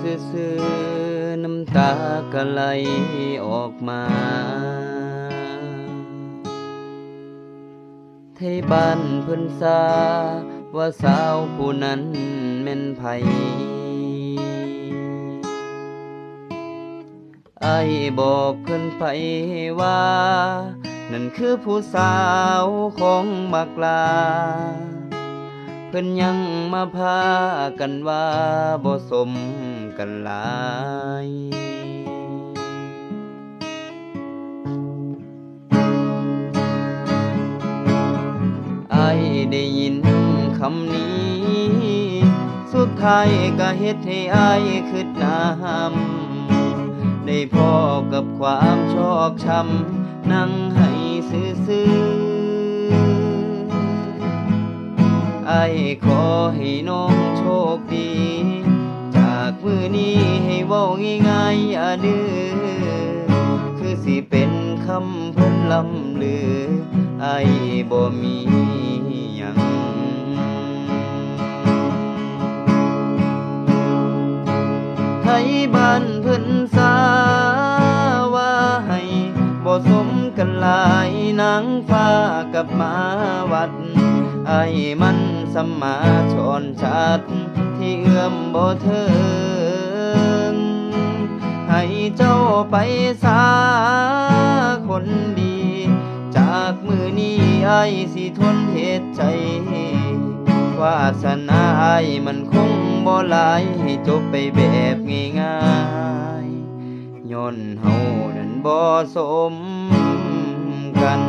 ซื่อๆน้ำตาก็ไหลออกมาไทยบ้านเพิ่นซาว่าสาวผู้นั้นแม่นไผไอ้บอกเพิ่นไปว่า นั่นคือผู้สาวของบักลา เพิ่นยังมาพากันว่าบ่สมกันหลายไอ้ได้ยินคำนี้ สุดท้ายก็เฮ็ดให้อายคิดน้ำได้พอกับความชอกช้ำนั่งให้ซื่อ ขอให้น้องโชคดี จากมือนี้ให้ว้าง่ายๆอย่าดื้อคือสิเป็นคำเพิ่นลำลือ ไอ้บ่มีหยังไทยบ้านเพิ่นสาว่าให้บ่สมกันหลายนางฟ้ากับมาวัด ไอ้มันสมมาชอนชัด ที่เอื้อมบ่เถึงให้เจ้าไปสาคนดี จากมือนี้ไอ้สิทนเหตุใจวาสนาไอ้มันคงบ่หลายให้จบไปแบบง่ายๆย้อนเฮานั้นบ่สมกัน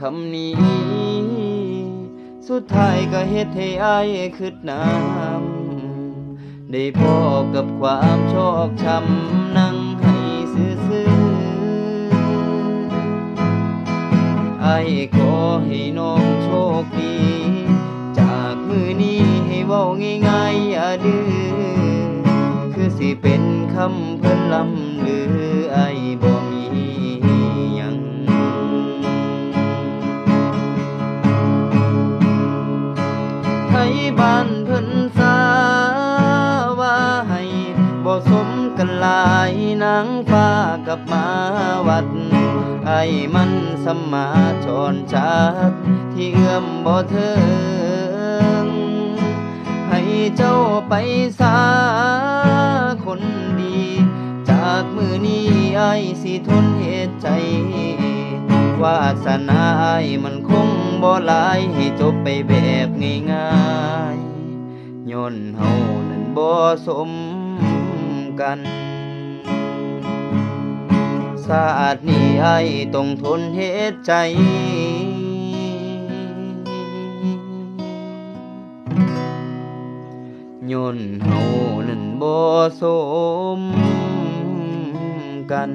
คำนี้ สุดท้ายก็เฮ็ดให้ไอ้ายคิดน้ำได้พอกับความชอกช้ำนั่งให้ซื่อๆไอ้ายขอให้น้องโชคดี จากมือนี้ให้เว้าง่ายๆอย่าดื้อคือสิเป็นคำเพิ่นลำลือไอ กันหลายนางฟ้ากับมาวัดไอ้มันสมาชนชัดที่เอื้อมบ่ถึงให้เจ้าไปสาคนดี จากมือนี้ไอ้สิทนเหตุใจวาสนาไอ้มันคงบ่หลายให้จบไปแบบง่ายๆย้อนเฮานั้นบ่สม กัน สาดนี้ให้ต้องทนเหตุใจย้อนเฮานั้นบ่สมกัน